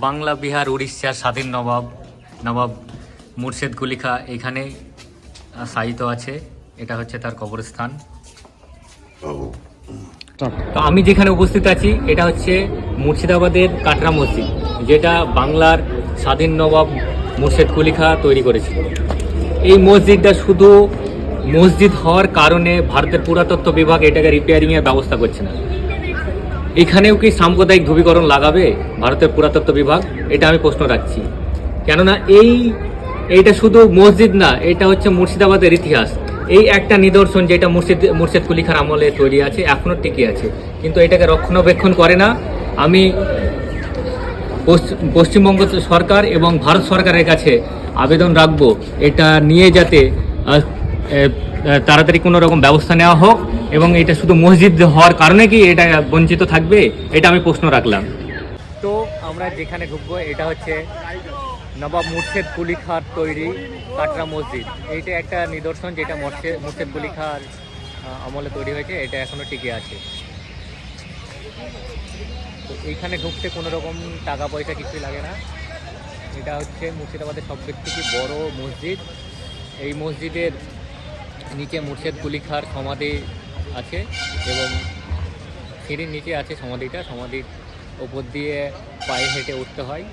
বাংলা বিহার উড়িষ্যার স্বাধীন নবাব নবাব মুর্শেদ কুলি খা এখানে আহ, আছে। এটা হচ্ছে তার কবরস্থান। তো আমি যেখানে উপস্থিত আছি এটা হচ্ছে মুর্শিদাবাদের কাটরা মসজিদ যেটা বাংলার স্বাধীন নবাব মুর্শেদ কুলি খা তৈরি করেছিল। এই মসজিদটা শুধু মসজিদ হওয়ার কারণে ভারতের পুরাতত্ত্ব বিভাগ এটাকে রিপেয়ারিংয়ের ব্যবস্থা করছে না। এখানেও কি সাম্প্রদায়িক ধ্রুবীকরণ লাগাবে ভারতের পুরাতত্ত্ব বিভাগ? এটা আমি প্রশ্ন রাখছি। কেননা এই, এইটা শুধু মসজিদ না, এটা হচ্ছে মুর্শিদাবাদের ইতিহাস। এই একটা নিদর্শন যেটা মুর্শিদ মুর্শিদ কুলিখার আমলে তৈরি আছে এখনও টিকে আছে। কিন্তু এটাকে রক্ষণাবেক্ষণ করে না। আমি পশ্চ- পশ্চিমবঙ্গ সরকার এবং ভারত সরকারের কাছে আবেদন রাখব, এটা নিয়ে যাতে তাড়াতাড়ি কোনো রকম ব্যবস্থা নেওয়া হোক এবং এটা শুধু মসজিদ হওয়ার কারণে কি এটা বঞ্চিত থাকবে? এটা আমি প্রশ্ন রাখলাম। তো আমরা যেখানে ঢুকবো, এটা হচ্ছে নবাব মুর্শেদ কুলি খার তৈরি কাটরা মসজিদ। এইটা একটা নিদর্শন যেটা মুর্শেদ মুর্শেদ কুলি খার আমলে তৈরি হয়েছে, এটা এখনও টিকে আছে। তো এইখানে ঢুকতে কোনো রকম টাকা পয়সা কিছুই লাগে না। এটা হচ্ছে মুর্শিদাবাদের সব থেকে বড় মসজিদ। এই মসজিদের নিচে মুর্শেদ কুলি খার সমাধি আছে এবং সিঁড়ির নিচে আছে সমাধিটা। সমাধির ওপর দিয়ে পায়ে হেঁটে উঠতে হয়।